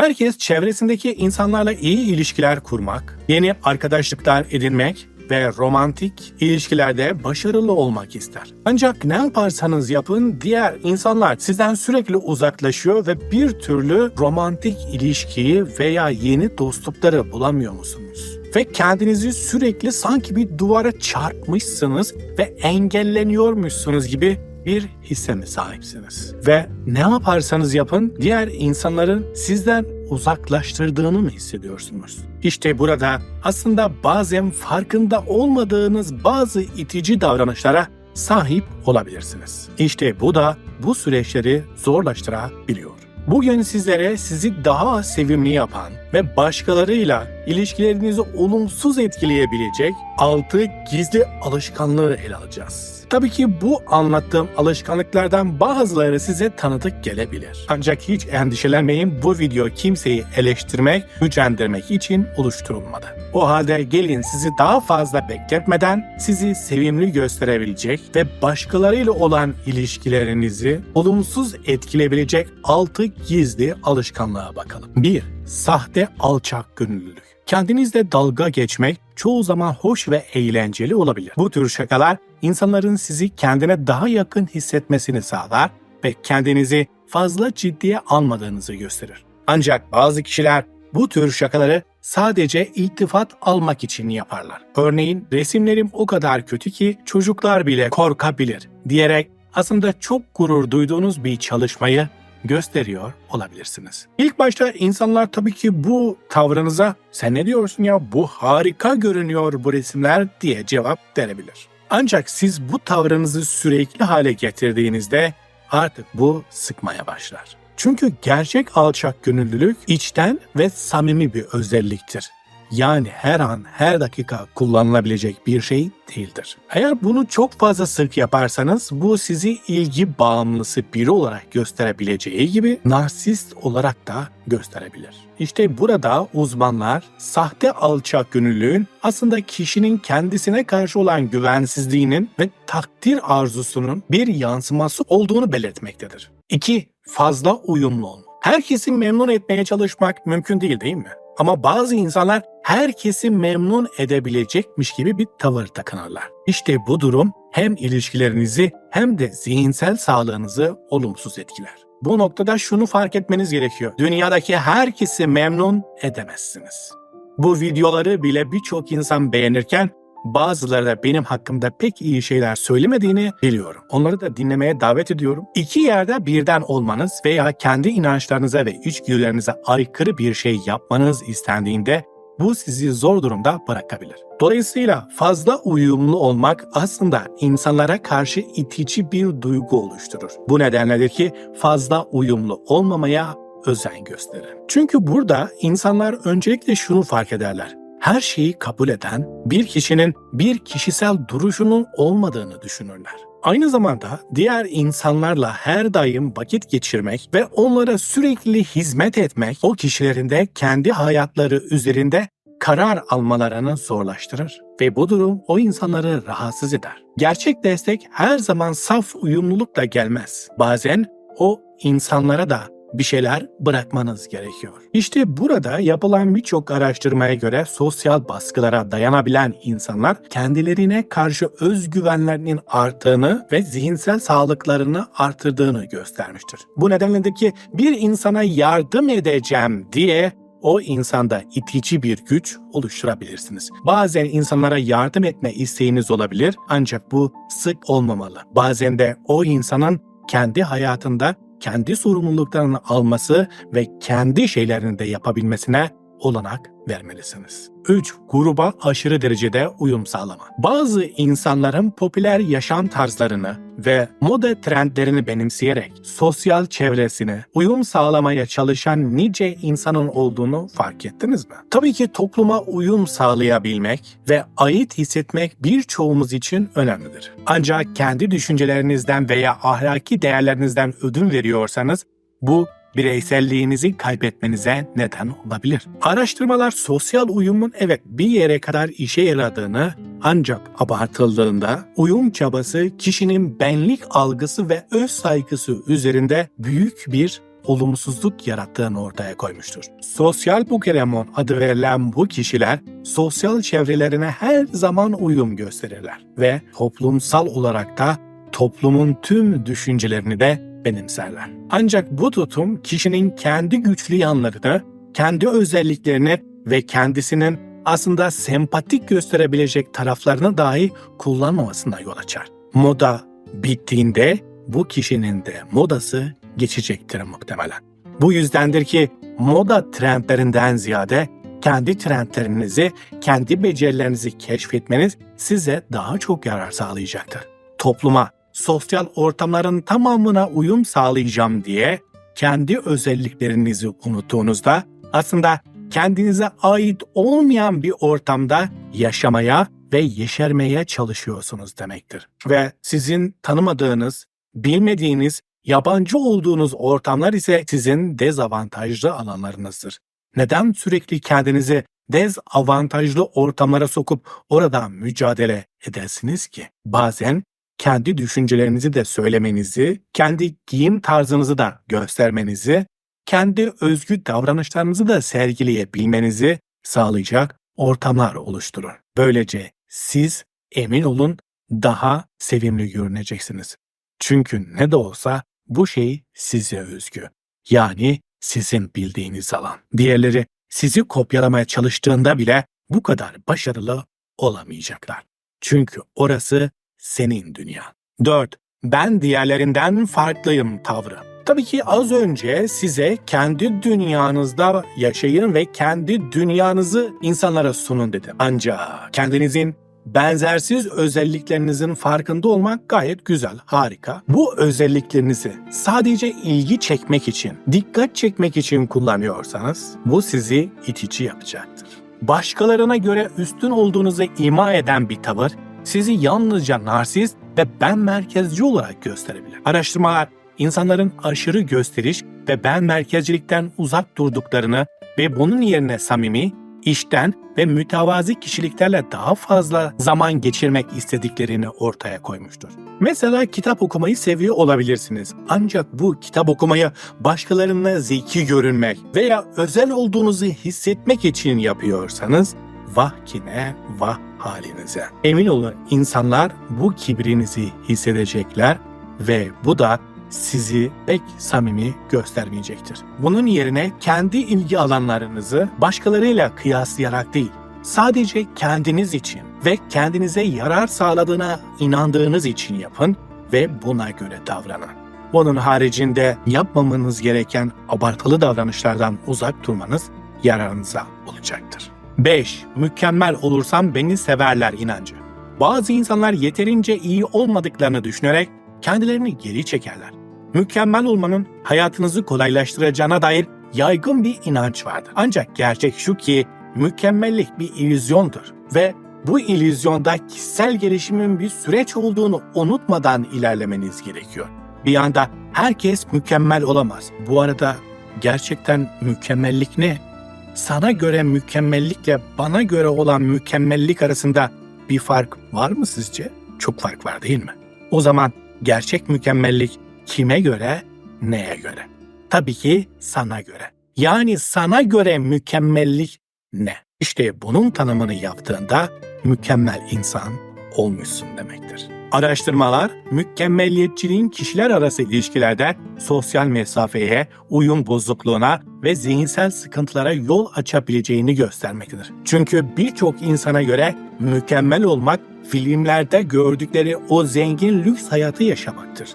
Herkes çevresindeki insanlarla iyi ilişkiler kurmak, yeni arkadaşlıklar edinmek ve romantik ilişkilerde başarılı olmak ister. Ancak ne yaparsanız yapın diğer insanlar sizden sürekli uzaklaşıyor ve bir türlü romantik ilişkiyi veya yeni dostlukları bulamıyor musunuz? Ve kendinizi sürekli sanki bir duvara çarpmışsınız ve engelleniyormuşsunuz gibi bir hisse mi sahipsiniz? Ve ne yaparsanız yapın diğer insanların sizden uzaklaştırdığını mı hissediyorsunuz? İşte burada aslında bazen farkında olmadığınız bazı itici davranışlara sahip olabilirsiniz. İşte bu da bu süreçleri zorlaştırabiliyor. Bugün sizlere sizi daha sevimli yapan ve başkalarıyla ilişkilerinizi olumsuz etkileyebilecek 6 gizli alışkanlığı ele alacağız. Tabii ki bu anlattığım alışkanlıklardan bazıları size tanıdık gelebilir. Ancak hiç endişelenmeyin bu video kimseyi eleştirmek, gücendirmek için oluşturulmadı. O halde gelin sizi daha fazla bekletmeden sizi sevimli gösterebilecek ve başkalarıyla olan ilişkilerinizi olumsuz etkileyebilecek 6 gizli alışkanlığa bakalım. 1. Sahte alçak gönüllülük. Kendinizle dalga geçmek çoğu zaman hoş ve eğlenceli olabilir. Bu tür şakalar insanların sizi kendine daha yakın hissetmesini sağlar ve kendinizi fazla ciddiye almadığınızı gösterir. Ancak bazı kişiler bu tür şakaları sadece iltifat almak için yaparlar. Örneğin resimlerim o kadar kötü ki çocuklar bile korkabilir diyerek aslında çok gurur duyduğunuz bir çalışmayı gösteriyor olabilirsiniz. İlk başta insanlar tabii ki bu tavrınıza sen ne diyorsun ya bu harika görünüyor bu resimler diye cevap verebilir. Ancak siz bu tavrınızı sürekli hale getirdiğinizde artık bu sıkmaya başlar. Çünkü gerçek alçak gönüllülük içten ve samimi bir özelliktir. Yani her an, her dakika kullanılabilecek bir şey değildir. Eğer bunu çok fazla sık yaparsanız bu sizi ilgi bağımlısı biri olarak gösterebileceği gibi narsist olarak da gösterebilir. İşte burada uzmanlar sahte alçak gönüllülüğün aslında kişinin kendisine karşı olan güvensizliğinin ve takdir arzusunun bir yansıması olduğunu belirtmektedir. 2. Fazla uyumlu olma. Herkesi memnun etmeye çalışmak mümkün değil değil mi? Ama bazı insanlar herkesi memnun edebilecekmiş gibi bir tavır takınırlar. İşte bu durum hem ilişkilerinizi hem de zihinsel sağlığınızı olumsuz etkiler. Bu noktada şunu fark etmeniz gerekiyor. Dünyadaki herkesi memnun edemezsiniz. Bu videoları bile birçok insan beğenirken bazıları da benim hakkımda pek iyi şeyler söylemediğini biliyorum. Onları da dinlemeye davet ediyorum. İki yerde birden olmanız veya kendi inançlarınıza ve içgüdülerinize aykırı bir şey yapmanız istendiğinde bu sizi zor durumda bırakabilir. Dolayısıyla fazla uyumlu olmak aslında insanlara karşı itici bir duygu oluşturur. Bu nedenledir ki fazla uyumlu olmamaya özen gösterin. Çünkü burada insanlar öncelikle şunu fark ederler her şeyi kabul eden bir kişinin bir kişisel duruşunun olmadığını düşünürler. Aynı zamanda diğer insanlarla her daim vakit geçirmek ve onlara sürekli hizmet etmek o kişilerin de kendi hayatları üzerinde karar almalarını zorlaştırır ve bu durum o insanları rahatsız eder. Gerçek destek her zaman saf uyumlulukla gelmez. Bazen o insanlara da bir şeyler bırakmanız gerekiyor. İşte burada yapılan birçok araştırmaya göre sosyal baskılara dayanabilen insanlar kendilerine karşı özgüvenlerinin arttığını ve zihinsel sağlıklarını artırdığını göstermiştir. Bu nedenle ki bir insana yardım edeceğim diye o insanda itici bir güç oluşturabilirsiniz. Bazen insanlara yardım etme isteğiniz olabilir ancak bu sık olmamalı. Bazen de o insanın kendi hayatında kendi sorumluluklarını alması ve kendi şeylerini de yapabilmesine olanak vermelisiniz. 3. Gruba aşırı derecede uyum sağlama. Bazı insanların popüler yaşam tarzlarını ve moda trendlerini benimseyerek sosyal çevresine uyum sağlamaya çalışan nice insanın olduğunu fark ettiniz mi? Tabii ki topluma uyum sağlayabilmek ve ait hissetmek birçoğumuz için önemlidir. Ancak kendi düşüncelerinizden veya ahlaki değerlerinizden ödün veriyorsanız bu bireyselliğinizi kaybetmenize neden olabilir. Araştırmalar sosyal uyumun evet bir yere kadar işe yaradığını ancak abartıldığında uyum çabası kişinin benlik algısı ve öz saygısı üzerinde büyük bir olumsuzluk yarattığını ortaya koymuştur. Sosyal Pokemon adı verilen bu kişiler sosyal çevrelerine her zaman uyum gösterirler ve toplumsal olarak da toplumun tüm düşüncelerini de benimserler. Ancak bu tutum kişinin kendi güçlü yanlarını, kendi özelliklerini ve kendisinin aslında sempatik gösterebilecek taraflarını dahi kullanmamasına yol açar. Moda bittiğinde bu kişinin de modası geçecektir muhtemelen. Bu yüzdendir ki moda trendlerinden ziyade kendi trendlerinizi, kendi becerilerinizi keşfetmeniz size daha çok yarar sağlayacaktır. Topluma, sosyal ortamların tamamına uyum sağlayacağım diye kendi özelliklerinizi unuttuğunuzda aslında kendinize ait olmayan bir ortamda yaşamaya ve yeşermeye çalışıyorsunuz demektir. Ve sizin tanımadığınız, bilmediğiniz, yabancı olduğunuz ortamlar ise sizin dezavantajlı alanlarınızdır. Neden sürekli kendinizi dezavantajlı ortamlara sokup orada mücadele edersiniz ki? Bazen kendi düşüncelerinizi de söylemenizi, kendi giyim tarzınızı da göstermenizi, kendi özgü davranışlarınızı da sergileyebilmenizi sağlayacak ortamlar oluşturur. Böylece siz emin olun daha sevimli görüneceksiniz. Çünkü ne de olsa bu şey size özgü. Yani sizin bildiğiniz alan. Diğerleri sizi kopyalamaya çalıştığında bile bu kadar başarılı olamayacaklar. Çünkü orası senin dünya. 4. Ben diğerlerinden farklıyım tavrı. Tabii ki az önce size kendi dünyanızda yaşayın ve kendi dünyanızı insanlara sunun dedim. Ancak kendinizin benzersiz özelliklerinizin farkında olmak gayet güzel, harika. Bu özelliklerinizi sadece ilgi çekmek için, dikkat çekmek için kullanıyorsanız bu sizi itici yapacaktır. Başkalarına göre üstün olduğunuzu ima eden bir tavır sizi yalnızca narsist ve ben merkezci olarak gösterebilir. Araştırmalar insanların aşırı gösteriş ve ben merkezcilikten uzak durduklarını ve bunun yerine samimi, işten ve mütevazi kişiliklerle daha fazla zaman geçirmek istediklerini ortaya koymuştur. Mesela kitap okumayı seviyor olabilirsiniz. Ancak bu kitap okumayı başkalarına zeki görünmek veya özel olduğunuzu hissetmek için yapıyorsanız vah kine vah halinize. Emin olun insanlar bu kibrinizi hissedecekler ve bu da sizi pek samimi göstermeyecektir. Bunun yerine kendi ilgi alanlarınızı başkalarıyla kıyaslayarak değil, sadece kendiniz için ve kendinize yarar sağladığına inandığınız için yapın ve buna göre davranın. Bunun haricinde yapmamanız gereken abartılı davranışlardan uzak durmanız yararınıza olacaktır. 5. Mükemmel olursam beni severler inancı. Bazı insanlar yeterince iyi olmadıklarını düşünerek kendilerini geri çekerler. Mükemmel olmanın hayatınızı kolaylaştıracağına dair yaygın bir inanç vardır. Ancak gerçek şu ki mükemmellik bir illüzyondur ve bu illüzyonda kişisel gelişimin bir süreç olduğunu unutmadan ilerlemeniz gerekiyor. Bir anda herkes mükemmel olamaz. Bu arada gerçekten mükemmellik ne? Sana göre mükemmellikle bana göre olan mükemmellik arasında bir fark var mı sizce? Çok fark var değil mi? O zaman gerçek mükemmellik kime göre, neye göre? Tabii ki sana göre. Yani sana göre mükemmellik ne? İşte bunun tanımını yaptığında mükemmel insan olmuşsun demektir. Araştırmalar, mükemmelliyetçiliğin kişiler arası ilişkilerde sosyal mesafeye, uyum bozukluğuna ve zihinsel sıkıntılara yol açabileceğini göstermektedir. Çünkü birçok insana göre mükemmel olmak filmlerde gördükleri o zengin lüks hayatı yaşamaktır.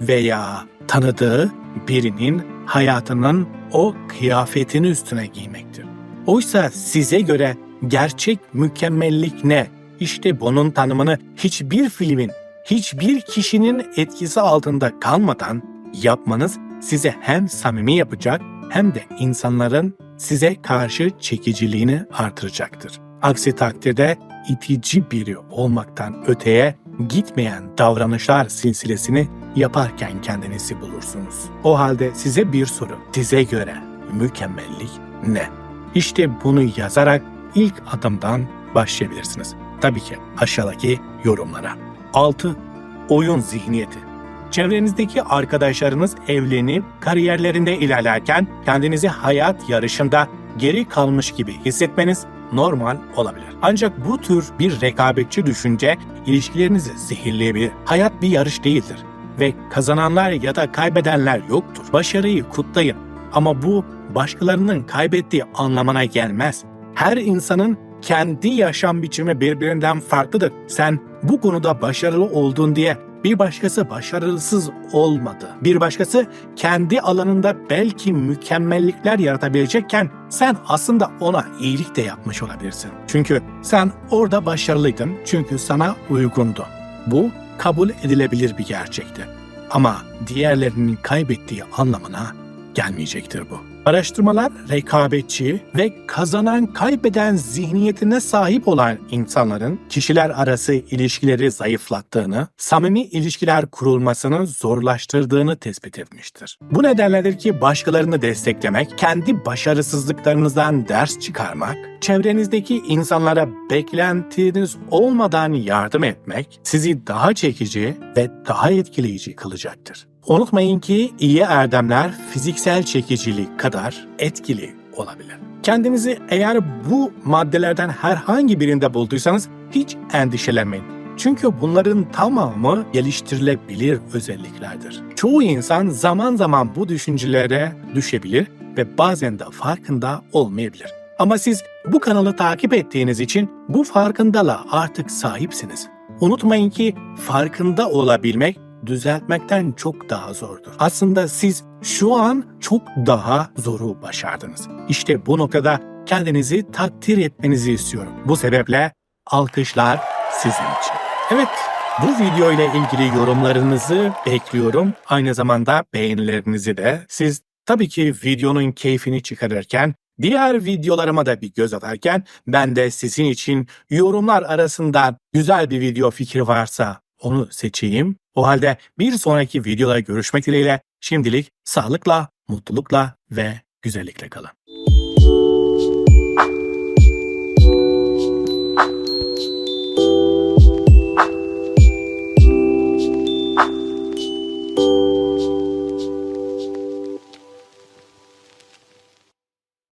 Veya tanıdığı birinin hayatının o kıyafetini üstüne giymektir. Oysa size göre gerçek mükemmellik ne? İşte bunun tanımını hiçbir filmin, hiçbir kişinin etkisi altında kalmadan yapmanız size hem samimi yapacak hem de insanların size karşı çekiciliğini artıracaktır. Aksi takdirde itici biri olmaktan öteye gitmeyen davranışlar silsilesini yaparken kendinizi bulursunuz. O halde size bir soru. Size göre mükemmellik ne? İşte bunu yazarak ilk adımdan başlayabilirsiniz. Tabii ki aşağıdaki yorumlara. 6. Oyun zihniyeti. Çevrenizdeki arkadaşlarınız evlenip kariyerlerinde ilerlerken kendinizi hayat yarışında geri kalmış gibi hissetmeniz normal olabilir. Ancak bu tür bir rekabetçi düşünce ilişkilerinizi zehirleyebilir. Hayat bir yarış değildir ve kazananlar ya da kaybedenler yoktur. Başarıyı kutlayın ama bu başkalarının kaybettiği anlamına gelmez. Her insanın kendi yaşam biçimi birbirinden farklıdır. Sen bu konuda başarılı oldun diye bir başkası başarısız olmadı. Bir başkası kendi alanında belki mükemmellikler yaratabilecekken sen aslında ona iyilik de yapmış olabilirsin. Çünkü sen orada başarılıydın çünkü sana uygundu. Bu kabul edilebilir bir gerçekti. Ama diğerlerinin kaybettiği anlamına gelmeyecektir bu. Araştırmalar rekabetçi ve kazanan kaybeden zihniyetine sahip olan insanların kişiler arası ilişkileri zayıflattığını, samimi ilişkiler kurulmasını zorlaştırdığını tespit etmiştir. Bu nedenledir ki başkalarını desteklemek, kendi başarısızlıklarınızdan ders çıkarmak, çevrenizdeki insanlara beklentiniz olmadan yardım etmek sizi daha çekici ve daha etkileyici kılacaktır. Unutmayın ki iyi erdemler fiziksel çekicilik kadar etkili olabilir. Kendinizi eğer bu maddelerden herhangi birinde bulduysanız hiç endişelenmeyin. Çünkü bunların tamamı geliştirilebilir özelliklerdir. Çoğu insan zaman zaman bu düşüncelere düşebilir ve bazen de farkında olmayabilir. Ama siz bu kanalı takip ettiğiniz için bu farkındalığa artık sahipsiniz. Unutmayın ki farkında olabilmek düzeltmekten çok daha zordur. Aslında siz şu an çok daha zoru başardınız. İşte bu noktada kendinizi takdir etmenizi istiyorum. Bu sebeple alkışlar sizin için. Evet, bu video ile ilgili yorumlarınızı bekliyorum. Aynı zamanda beğenilerinizi de. Siz tabii ki videonun keyfini çıkarırken Diğer videolarıma da bir göz atarken ben de sizin için yorumlar arasında güzel bir video fikri varsa onu seçeyim. O halde bir sonraki videoda görüşmek dileğiyle şimdilik sağlıkla, mutlulukla ve güzellikle kalın.